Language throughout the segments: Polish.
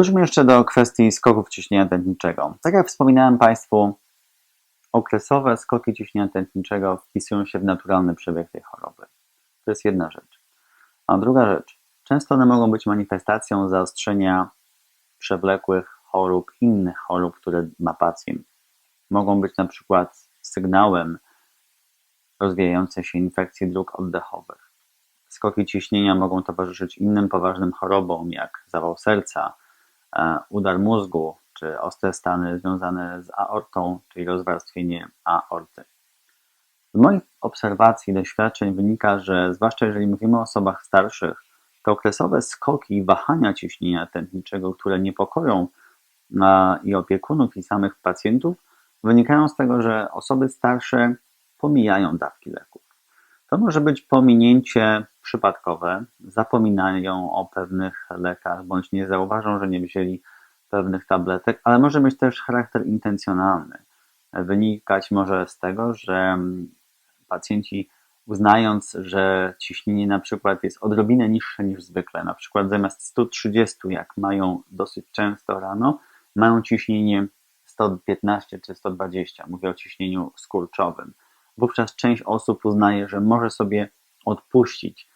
Wróćmy jeszcze do kwestii skoków ciśnienia tętniczego. Tak jak wspominałem Państwu, okresowe skoki ciśnienia tętniczego wpisują się w naturalny przebieg tej choroby. To jest jedna rzecz. A druga rzecz, często one mogą być manifestacją zaostrzenia przewlekłych chorób, innych chorób, które ma pacjent. Mogą być na przykład sygnałem rozwijającej się infekcji dróg oddechowych. Skoki ciśnienia mogą towarzyszyć innym poważnym chorobom, jak zawał serca, udar mózgu, czy ostre stany związane z aortą, czyli rozwarstwienie aorty. Z moich obserwacji i doświadczeń wynika, że zwłaszcza jeżeli mówimy o osobach starszych, to okresowe skoki i wahania ciśnienia tętniczego, które niepokoją i opiekunów, i samych pacjentów, wynikają z tego, że osoby starsze pomijają dawki leków. To może być pominięcie przypadkowe, zapominają o pewnych lekach, bądź nie zauważą, że nie wzięli pewnych tabletek, ale może mieć też charakter intencjonalny. Wynikać może z tego, że pacjenci uznając, że ciśnienie na przykład jest odrobinę niższe niż zwykle, na przykład zamiast 130, jak mają dosyć często rano, mają ciśnienie 115 czy 120, mówię o ciśnieniu skurczowym. Wówczas część osób uznaje, że może sobie odpuścić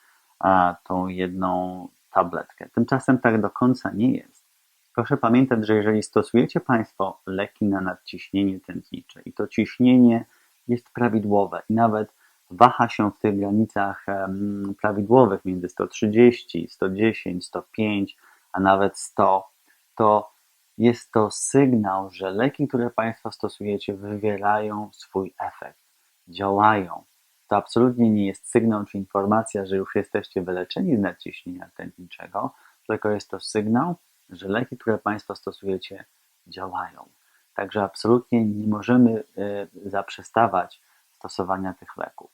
tą jedną tabletkę. Tymczasem tak do końca nie jest. Proszę pamiętać, że jeżeli stosujecie Państwo leki na nadciśnienie tętnicze i to ciśnienie jest prawidłowe i nawet waha się w tych granicach prawidłowych między 130, 110, 105, a nawet 100, to jest to sygnał, że leki, które Państwo stosujecie, wywierają swój efekt, działają. To absolutnie nie jest sygnał czy informacja, że już jesteście wyleczeni z nadciśnienia tętniczego, tylko jest to sygnał, że leki, które Państwo stosujecie, działają. Także absolutnie nie możemy y, zaprzestawać stosowania tych leków.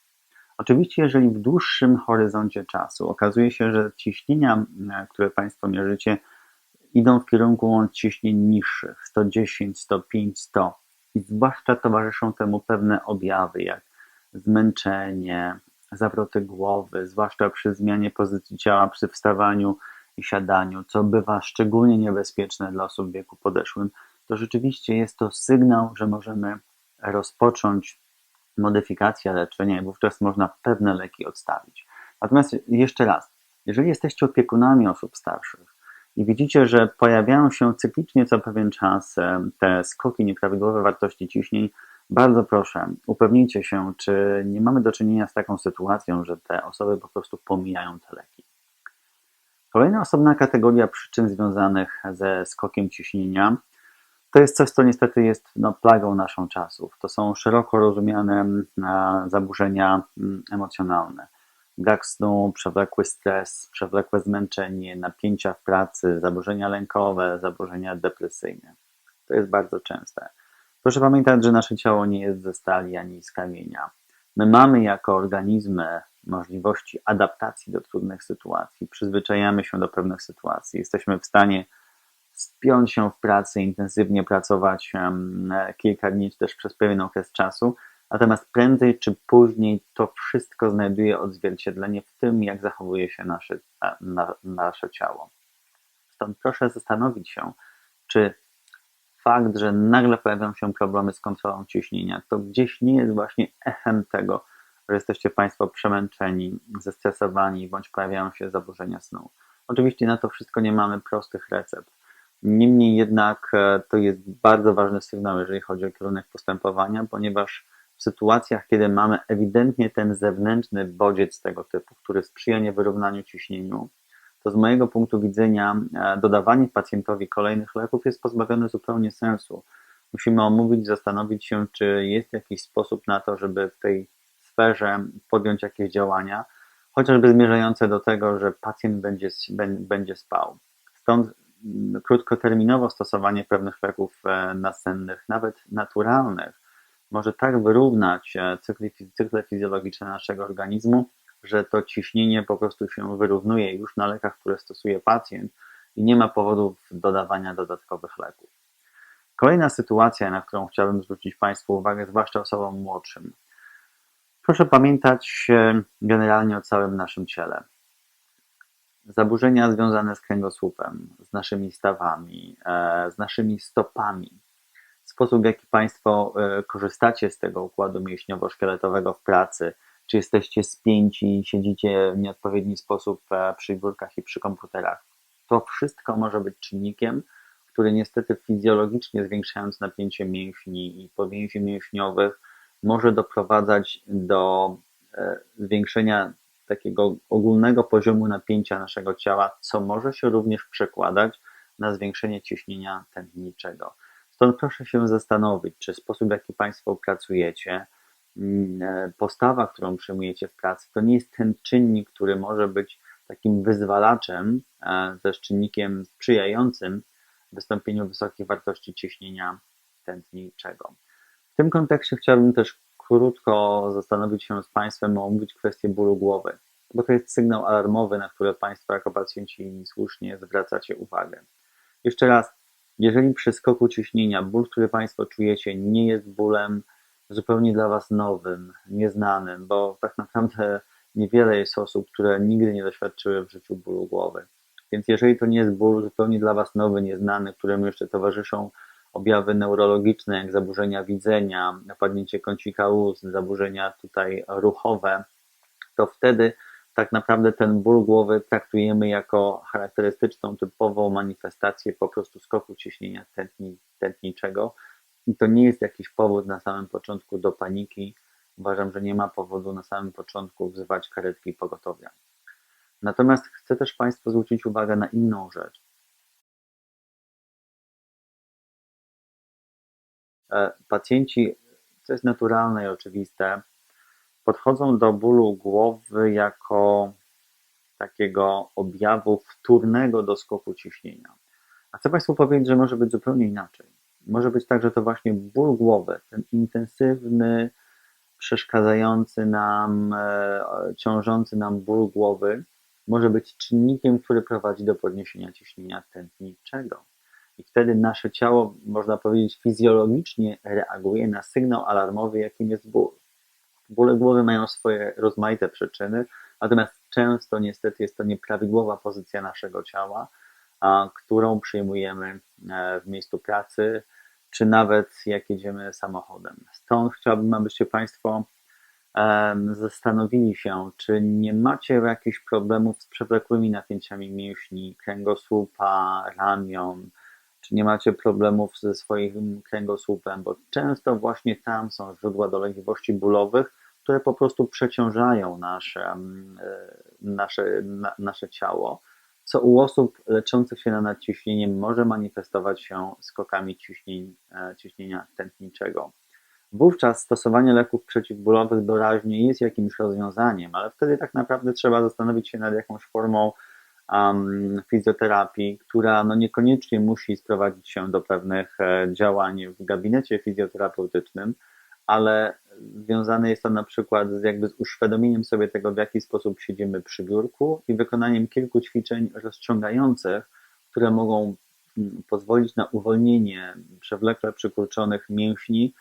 Oczywiście, jeżeli w dłuższym horyzoncie czasu okazuje się, że ciśnienia, które Państwo mierzycie, idą w kierunku ciśnień niższych 110, 105, 100 i zwłaszcza towarzyszą temu pewne objawy, jak zmęczenie, zawroty głowy, zwłaszcza przy zmianie pozycji ciała, przy wstawaniu i siadaniu, co bywa szczególnie niebezpieczne dla osób w wieku podeszłym, to rzeczywiście jest to sygnał, że możemy rozpocząć modyfikacja leczenia i wówczas można pewne leki odstawić. Natomiast jeszcze raz, jeżeli jesteście opiekunami osób starszych i widzicie, że pojawiają się cyklicznie co pewien czas e, te skoki, nieprawidłowe wartości ciśnień, bardzo proszę, upewnijcie się, czy nie mamy do czynienia z taką sytuacją, że te osoby po prostu pomijają te leki. Kolejna osobna kategoria przyczyn związanych ze skokiem ciśnienia to jest coś, co niestety jest no, plagą naszą czasów. To są szeroko rozumiane mm, zaburzenia mm, emocjonalne. Brak snu, przewlekły stres, przewlekłe zmęczenie, napięcia w pracy, zaburzenia lękowe, zaburzenia depresyjne. To jest bardzo częste. Proszę pamiętać, że nasze ciało nie jest ze stali ani z kamienia. My mamy jako organizmy możliwości adaptacji do trudnych sytuacji, przyzwyczajamy się do pewnych sytuacji, jesteśmy w stanie spiąć się w pracy, intensywnie pracować kilka dni, czy też przez pewien okres czasu, natomiast prędzej czy później to wszystko znajduje odzwierciedlenie w tym, jak zachowuje się nasze, na, nasze ciało. Stąd proszę zastanowić się, czy fakt, że nagle pojawią się problemy z kontrolą ciśnienia, to gdzieś nie jest właśnie echem tego, że jesteście Państwo przemęczeni, zestresowani, bądź pojawiają się zaburzenia snu. Oczywiście na to wszystko nie mamy prostych recept. Niemniej jednak e, to jest bardzo ważny sygnał, jeżeli chodzi o kierunek postępowania, ponieważ w sytuacjach, kiedy mamy ewidentnie ten zewnętrzny bodziec tego typu, który sprzyja niewyrównaniu ciśnieniu, to z mojego punktu widzenia e, dodawanie pacjentowi kolejnych leków jest pozbawione zupełnie sensu. Musimy omówić, zastanowić się, czy jest jakiś sposób na to, żeby w tej sferze podjąć jakieś działania, chociażby zmierzające do tego, że pacjent będzie, będzie spał. Stąd krótkoterminowo stosowanie pewnych leków e, nasennych, nawet naturalnych, może tak wyrównać e, cykle fizjologiczne naszego organizmu, że to ciśnienie po prostu się wyrównuje już na lekach, które stosuje pacjent i nie ma powodów dodawania dodatkowych leków. Kolejna sytuacja, na którą chciałbym zwrócić Państwu uwagę, zwłaszcza osobom młodszym. Proszę pamiętać generalnie o całym naszym ciele zaburzenia związane z kręgosłupem, z naszymi stawami, e, z naszymi stopami, sposób w jaki Państwo e, korzystacie z tego układu mięśniowo-szkieletowego w pracy, czy jesteście spięci, siedzicie w nieodpowiedni sposób e, przy biurkach i przy komputerach. To wszystko może być czynnikiem, który niestety fizjologicznie zwiększając napięcie mięśni i powięzi mięśniowych może doprowadzać do zwiększenia takiego ogólnego poziomu napięcia naszego ciała, co może się również przekładać na zwiększenie ciśnienia tętniczego. Stąd proszę się zastanowić, czy sposób, w jaki Państwo pracujecie, e, postawa, którą przyjmujecie w pracy, to nie jest ten czynnik, który może być takim wyzwalaczem, e, też czynnikiem sprzyjającym wystąpieniu wysokich wartości ciśnienia tętniczego. W tym kontekście chciałbym też krótko zastanowić się z Państwem, omówić kwestię bólu głowy, bo to jest sygnał alarmowy, na który Państwo jako pacjenci słusznie zwracacie uwagę. Jeszcze raz, jeżeli przy skoku ciśnienia ból, który Państwo czujecie, nie jest bólem zupełnie dla Was nowym, nieznanym, bo tak naprawdę niewiele jest osób, które nigdy nie doświadczyły w życiu bólu głowy. Więc jeżeli to nie jest ból zupełnie dla Was nowy, nieznany, któremu jeszcze towarzyszą objawy neurologiczne, jak zaburzenia widzenia, napadnięcie kącika ust, zaburzenia tutaj ruchowe, to wtedy tak naprawdę ten ból głowy traktujemy jako charakterystyczną, typową manifestację po prostu skoku ciśnienia tętni, tętniczego. I to nie jest jakiś powód na samym początku do paniki. Uważam, że nie ma powodu na samym początku wzywać karetki pogotowia. Natomiast chcę też Państwu zwrócić uwagę na inną rzecz. E, pacjenci, co jest naturalne i oczywiste, podchodzą do bólu głowy jako takiego objawu wtórnego do skoku ciśnienia. A chcę Państwu powiedzieć, że może być zupełnie inaczej. Może być tak, że to właśnie ból głowy, ten intensywny, przeszkadzający nam, e, ciążący nam ból głowy, może być czynnikiem, który prowadzi do podniesienia ciśnienia tętniczego. I wtedy nasze ciało, można powiedzieć, fizjologicznie reaguje na sygnał alarmowy, jakim jest ból. Bóle głowy mają swoje rozmaite przyczyny, natomiast często niestety jest to nieprawidłowa pozycja naszego ciała, którą przyjmujemy w miejscu pracy, czy nawet jak jedziemy samochodem. Stąd chciałbym, abyście Państwo zastanowili się, czy nie macie jakichś problemów z przewlekłymi napięciami mięśni, kręgosłupa, ramion, czy nie macie problemów ze swoim kręgosłupem, bo często właśnie tam są źródła dolegliwości bólowych, które po prostu przeciążają nasze, e, nasze, na, nasze ciało, co u osób leczących się na nadciśnienie może manifestować się skokami ciśnień, e, ciśnienia tętniczego. Wówczas stosowanie leków przeciwbólowych doraźnie jest jakimś rozwiązaniem, ale wtedy tak naprawdę trzeba zastanowić się nad jakąś formą um, fizjoterapii, która no niekoniecznie musi sprowadzić się do pewnych e, działań w gabinecie fizjoterapeutycznym, ale związane jest to na przykład z jakby z uświadomieniem sobie tego, w jaki sposób siedzimy przy biurku i wykonaniem kilku ćwiczeń rozciągających, które mogą mm, pozwolić na uwolnienie przewlekle przykurczonych mięśni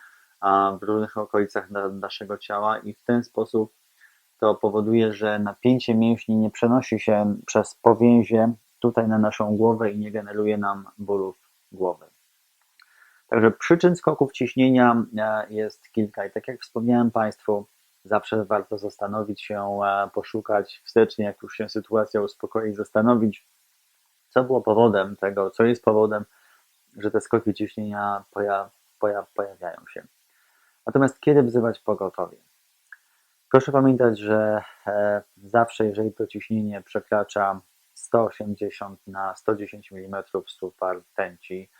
w różnych okolicach naszego ciała i w ten sposób to powoduje, że napięcie mięśni nie przenosi się przez powięzie tutaj na naszą głowę i nie generuje nam bólów głowy. Także przyczyn skoków ciśnienia e, jest kilka i tak jak wspomniałem Państwu, zawsze warto zastanowić się, e, poszukać wstecznie, jak już się sytuacja uspokoi, zastanowić, co było powodem tego, co jest powodem, że te skoki ciśnienia pojaw, pojaw, pojawiają się. Natomiast kiedy wzywać pogotowie? Proszę pamiętać, że e, zawsze, jeżeli to ciśnienie przekracza 180 na 110 mm super tęci,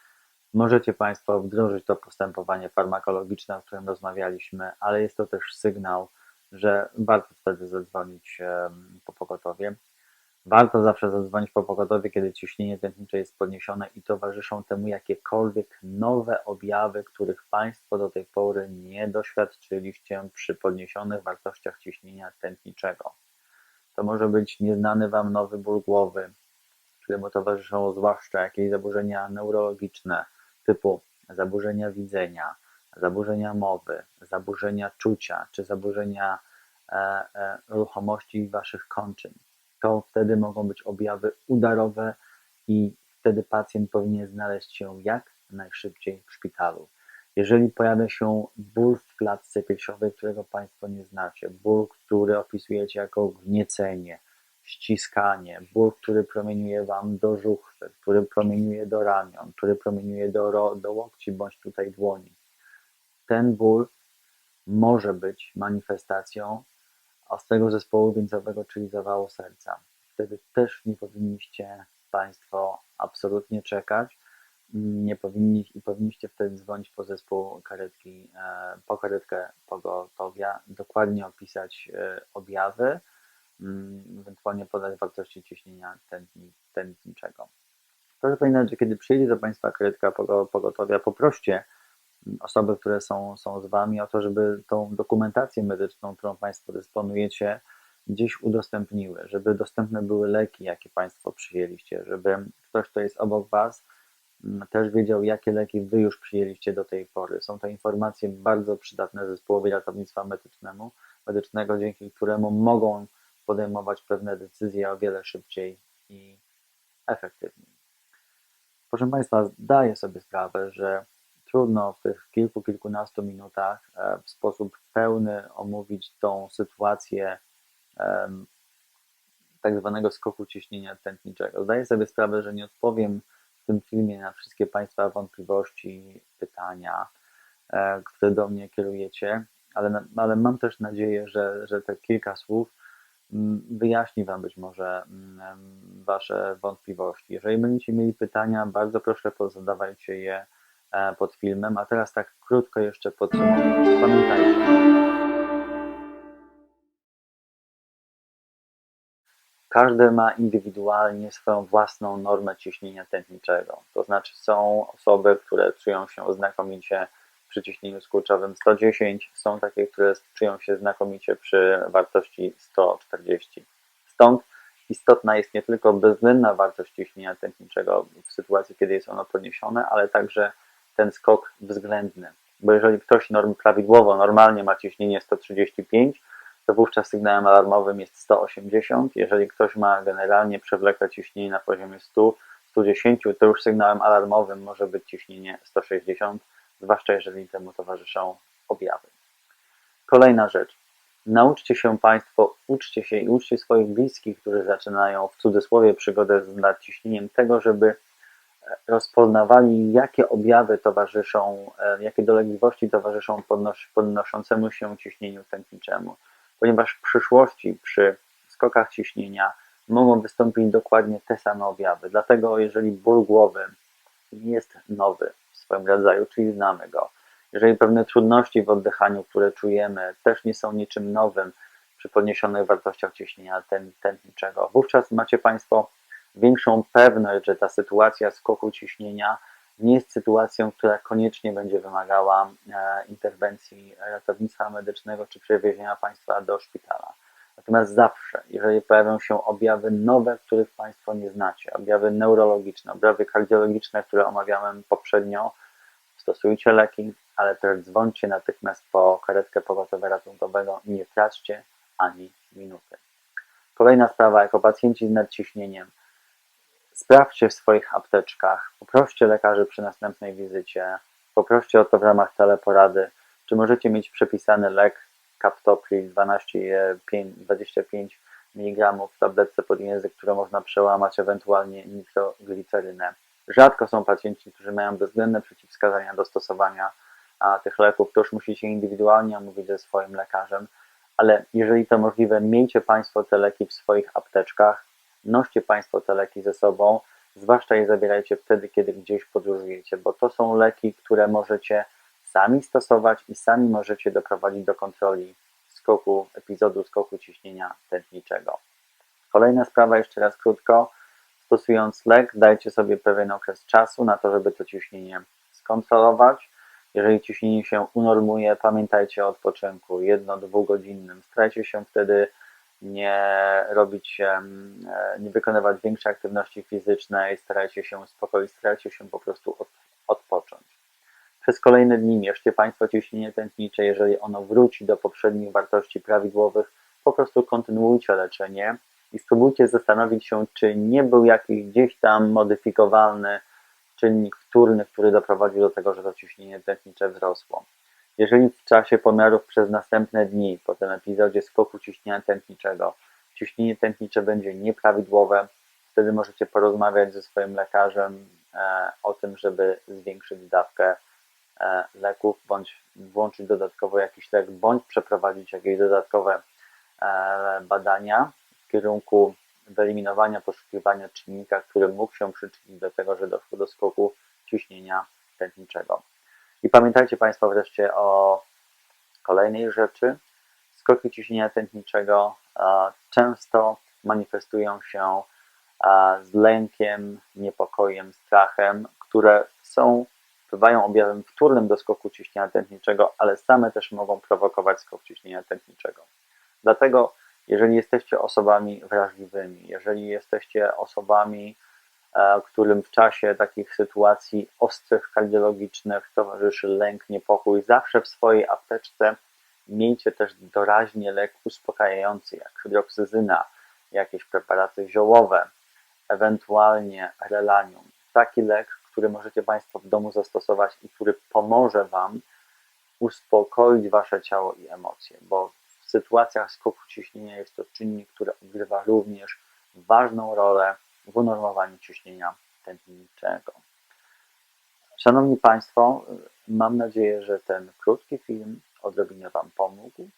możecie Państwo wdrożyć to postępowanie farmakologiczne, o którym rozmawialiśmy, ale jest to też sygnał, że warto wtedy zadzwonić po pogotowie. Warto zawsze zadzwonić po pogotowie, kiedy ciśnienie tętnicze jest podniesione i towarzyszą temu jakiekolwiek nowe objawy, których Państwo do tej pory nie doświadczyliście przy podniesionych wartościach ciśnienia tętniczego. To może być nieznany Wam nowy ból głowy, któremu towarzyszą zwłaszcza jakieś zaburzenia neurologiczne typu zaburzenia widzenia, zaburzenia mowy, zaburzenia czucia czy zaburzenia e, e, ruchomości Waszych kończyn to wtedy mogą być objawy udarowe i wtedy pacjent powinien znaleźć się jak najszybciej w szpitalu. Jeżeli pojawia się ból w klatce piersiowej, którego Państwo nie znacie, ból, który opisujecie jako gniecenie, ściskanie, ból, który promieniuje Wam do żuchwy, który promieniuje do ramion, który promieniuje do, do łokci bądź tutaj dłoni, ten ból może być manifestacją ostrego zespołu wieńcowego, czyli zawału serca. Wtedy też nie powinniście Państwo absolutnie czekać. Nie powinni, i powinniście wtedy dzwonić po zespół karetki, e, po karetkę pogotowia, dokładnie opisać e, objawy, ewentualnie podać wartości ciśnienia tętni, tętniczego. Proszę pamiętać, że kiedy przyjedzie do Państwa karetka pogo- pogotowia, poproście osoby, które są, są z Wami, o to, żeby tą dokumentację medyczną, którą Państwo dysponujecie, gdzieś udostępniły, żeby dostępne były leki, jakie Państwo przyjęliście, żeby ktoś, kto jest obok Was, m, też wiedział, jakie leki Wy już przyjęliście do tej pory. Są to informacje bardzo przydatne zespołowi ratownictwa medycznemu, medycznego, dzięki któremu mogą podejmować pewne decyzje o wiele szybciej i efektywniej. Proszę Państwa, zdaję sobie sprawę, że trudno w tych kilku, kilkunastu minutach e, w sposób pełny omówić tą sytuację tak zwanego skoku ciśnienia tętniczego. Zdaję sobie sprawę, że nie odpowiem w tym filmie na wszystkie Państwa wątpliwości, pytania, e, które do mnie kierujecie, ale, ale mam też nadzieję, że, że te kilka słów wyjaśni Wam być może mm, Wasze wątpliwości. Jeżeli będziecie mieli pytania, bardzo proszę pozadawajcie je e, pod filmem. A teraz tak krótko jeszcze podsumowując. Pamiętajcie, każdy ma indywidualnie swoją własną normę ciśnienia tętniczego. To znaczy są osoby, które czują się znakomicie przy ciśnieniu skurczowym 110, są takie, które czują się znakomicie przy wartości 140. Stąd istotna jest nie tylko bezwzględna wartość ciśnienia tętniczego w sytuacji, kiedy jest ono podniesione, ale także ten skok względny. Bo jeżeli ktoś norm, prawidłowo, normalnie ma ciśnienie 135, to wówczas sygnałem alarmowym jest 180. Jeżeli ktoś ma generalnie przewlekłe ciśnienie na poziomie 100, 110, to już sygnałem alarmowym może być ciśnienie 160, zwłaszcza jeżeli temu towarzyszą objawy. Kolejna rzecz. Nauczcie się Państwo, uczcie się i uczcie swoich bliskich, którzy zaczynają w cudzysłowie przygodę z nadciśnieniem, tego, żeby rozpoznawali, jakie objawy towarzyszą, e, jakie dolegliwości towarzyszą podnos podnoszącemu się ciśnieniu tętniczemu. Ponieważ w przyszłości przy skokach ciśnienia mogą wystąpić dokładnie te same objawy. Dlatego jeżeli ból głowy jest nowy swoim rodzaju, czyli znamy go, jeżeli pewne trudności w oddychaniu, które czujemy, też nie są niczym nowym przy podniesionych wartościach ciśnienia tętniczego, wówczas macie Państwo większą pewność, że ta sytuacja skoku ciśnienia nie jest sytuacją, która koniecznie będzie wymagała e, interwencji ratownictwa medycznego czy przewiezienia Państwa do szpitala. Natomiast zawsze, jeżeli pojawią się objawy nowe, których Państwo nie znacie, objawy neurologiczne, objawy kardiologiczne, które omawiałem poprzednio, stosujcie leki, ale też dzwońcie natychmiast po karetkę pogotowia ratunkowego i nie traćcie ani minuty. Kolejna sprawa, jako pacjenci z nadciśnieniem, sprawdźcie w swoich apteczkach, poproście lekarzy przy następnej wizycie, poproście o to w ramach teleporady, czy możecie mieć przepisany lek Captopril 12, 25 mg w tabletce pod język, którą można przełamać, ewentualnie nitroglicerynę. Rzadko są pacjenci, którzy mają bezwzględne przeciwwskazania do stosowania a, tych leków, to już musicie indywidualnie omówić ze swoim lekarzem, ale jeżeli to możliwe, miejcie Państwo te leki w swoich apteczkach, noście Państwo te leki ze sobą, zwłaszcza je zabierajcie wtedy, kiedy gdzieś podróżujecie, bo to są leki, które możecie sami stosować i sami możecie doprowadzić do kontroli skoku, epizodu skoku ciśnienia tętniczego. Kolejna sprawa, jeszcze raz krótko. Stosując lek, dajcie sobie pewien okres czasu na to, żeby to ciśnienie skontrolować. Jeżeli ciśnienie się unormuje, pamiętajcie o odpoczynku jedno-dwugodzinnym. Starajcie się wtedy nie robić, nie wykonywać większej aktywności fizycznej, starajcie się uspokoić, starajcie się po prostu od, odpocząć. Przez kolejne dni mierzcie Państwo ciśnienie tętnicze, jeżeli ono wróci do poprzednich wartości prawidłowych, po prostu kontynuujcie leczenie i spróbujcie zastanowić się, czy nie był jakiś gdzieś tam modyfikowalny czynnik wtórny, który doprowadził do tego, że to ciśnienie tętnicze wzrosło. Jeżeli w czasie pomiarów przez następne dni, po tym epizodzie skoku ciśnienia tętniczego, ciśnienie tętnicze będzie nieprawidłowe, wtedy możecie porozmawiać ze swoim lekarzem e, o tym, żeby zwiększyć dawkę leków, bądź włączyć dodatkowo jakiś lek, bądź przeprowadzić jakieś dodatkowe e, badania w kierunku wyeliminowania, poszukiwania czynnika, który mógł się przyczynić do tego, że doszło do skoku ciśnienia tętniczego. I pamiętajcie Państwo wreszcie o kolejnej rzeczy. Skoki ciśnienia tętniczego e, często manifestują się e, z lękiem, niepokojem, strachem, które są, bywają objawem wtórnym do skoku ciśnienia tętniczego, ale same też mogą prowokować skok ciśnienia tętniczego. Dlatego, jeżeli jesteście osobami wrażliwymi, jeżeli jesteście osobami, e, którym w czasie takich sytuacji ostrych kardiologicznych towarzyszy lęk, niepokój, zawsze w swojej apteczce miejcie też doraźnie lek uspokajający, jak hydroksyzyna, jakieś preparaty ziołowe, ewentualnie relanium. Taki lek, który możecie Państwo w domu zastosować i który pomoże Wam uspokoić Wasze ciało i emocje, bo w sytuacjach skoku ciśnienia jest to czynnik, który odgrywa również ważną rolę w unormowaniu ciśnienia tętniczego. Szanowni Państwo, mam nadzieję, że ten krótki film odrobinę Wam pomógł.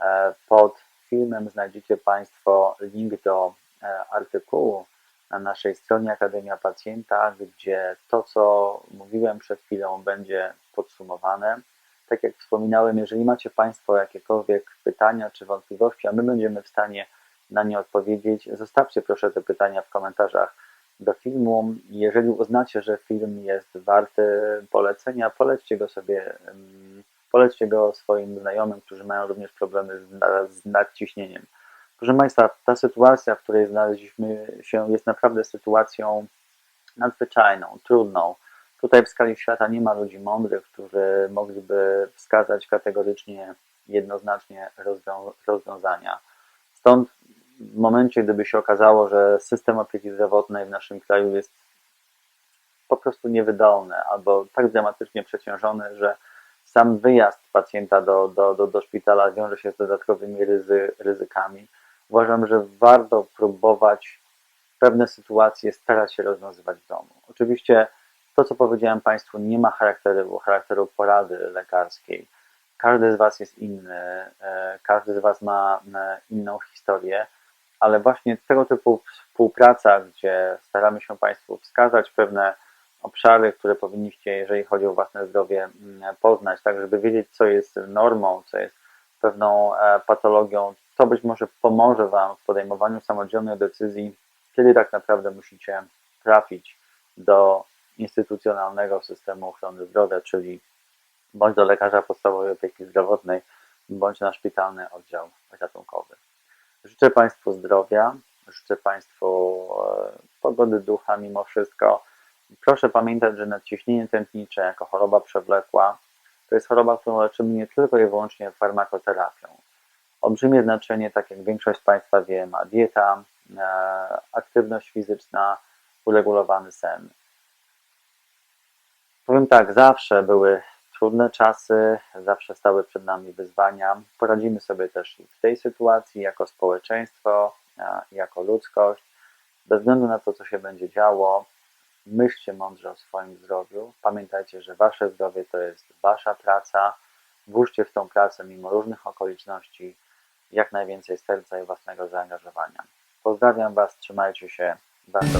E, Pod filmem znajdziecie Państwo link do e, artykułu na naszej stronie Akademia Pacjenta, gdzie to, co mówiłem przed chwilą, będzie podsumowane. Tak jak wspominałem, jeżeli macie Państwo jakiekolwiek pytania czy wątpliwości, a my będziemy w stanie na nie odpowiedzieć, zostawcie proszę te pytania w komentarzach do filmu. Jeżeli uznacie, że film jest warty polecenia, polećcie go sobie, mm, polećcie go swoim znajomym, którzy mają również problemy z, z nadciśnieniem. Proszę Państwa, ta sytuacja, w której znaleźliśmy się, jest naprawdę sytuacją nadzwyczajną, trudną. Tutaj w skali świata nie ma ludzi mądrych, którzy mogliby wskazać kategorycznie, jednoznacznie rozwią- rozwiązania. Stąd w momencie, gdyby się okazało, że system opieki zdrowotnej w naszym kraju jest po prostu niewydolny albo tak dramatycznie przeciążony, że sam wyjazd pacjenta do, do, do, do szpitala wiąże się z dodatkowymi ryzy, ryzykami, uważam, że warto próbować pewne sytuacje starać się rozwiązywać w domu. Oczywiście to, co powiedziałem Państwu, nie ma charakteru, charakteru porady lekarskiej. Każdy z Was jest inny, e, każdy z Was ma e, inną historię, ale właśnie tego typu współpraca, gdzie staramy się Państwu wskazać pewne obszary, które powinniście, jeżeli chodzi o własne zdrowie, mm, poznać, tak żeby wiedzieć, co jest normą, co jest pewną e, patologią, to być może pomoże Wam w podejmowaniu samodzielnych decyzji, kiedy tak naprawdę musicie trafić do instytucjonalnego systemu ochrony zdrowia, czyli bądź do lekarza podstawowej opieki zdrowotnej, bądź na szpitalny oddział ratunkowy. Życzę Państwu zdrowia, życzę Państwu e, pogody ducha mimo wszystko. Proszę pamiętać, że nadciśnienie tętnicze jako choroba przewlekła to jest choroba, którą leczymy nie tylko i wyłącznie farmakoterapią. Olbrzymie znaczenie, tak jak większość z Państwa wie, ma dieta, e, aktywność fizyczna, uregulowany sen. Powiem tak, zawsze były trudne czasy, zawsze stały przed nami wyzwania. Poradzimy sobie też w tej sytuacji jako społeczeństwo, a, jako ludzkość. Bez względu na to, co się będzie działo, myślcie mądrze o swoim zdrowiu. Pamiętajcie, że wasze zdrowie to jest wasza praca. Włóżcie w tą pracę mimo różnych okoliczności jak najwięcej serca i własnego zaangażowania. Pozdrawiam Was, trzymajcie się. Bardzo.